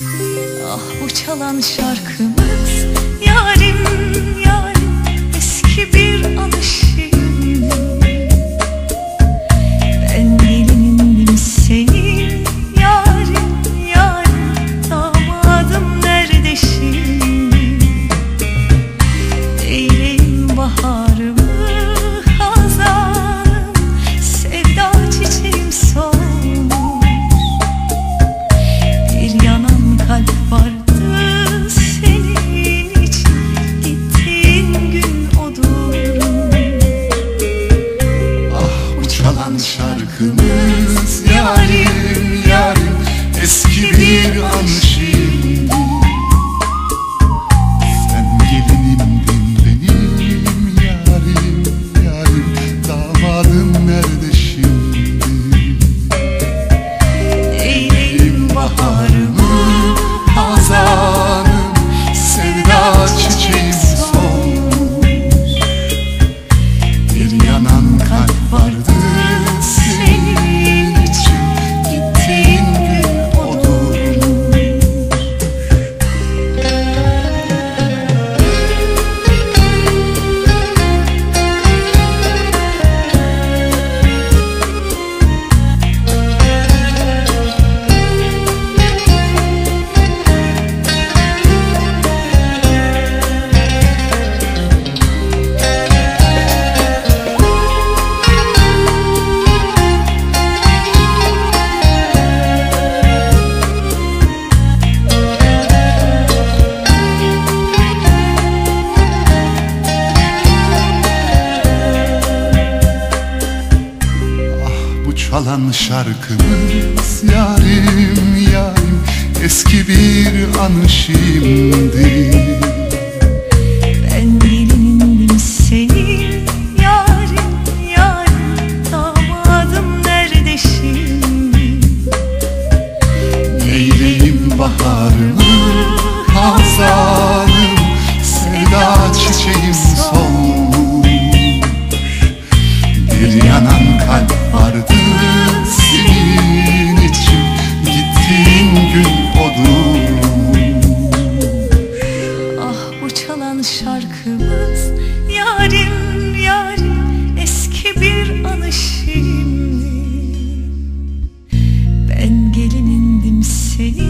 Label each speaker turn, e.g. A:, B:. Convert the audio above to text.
A: Ah bu çalan şarkımız aşkımız Yarim yarim eski bir
B: anşim Çalan şarkımız yarim yarim. Eski bir anı şimdi. Ben gelindim senin yarim yarim. Damadım nerede şimdi?
A: Neyleyim baharım
B: hazanım Sevda çiçeğim solmuş. Bir yanan kalp vardı seni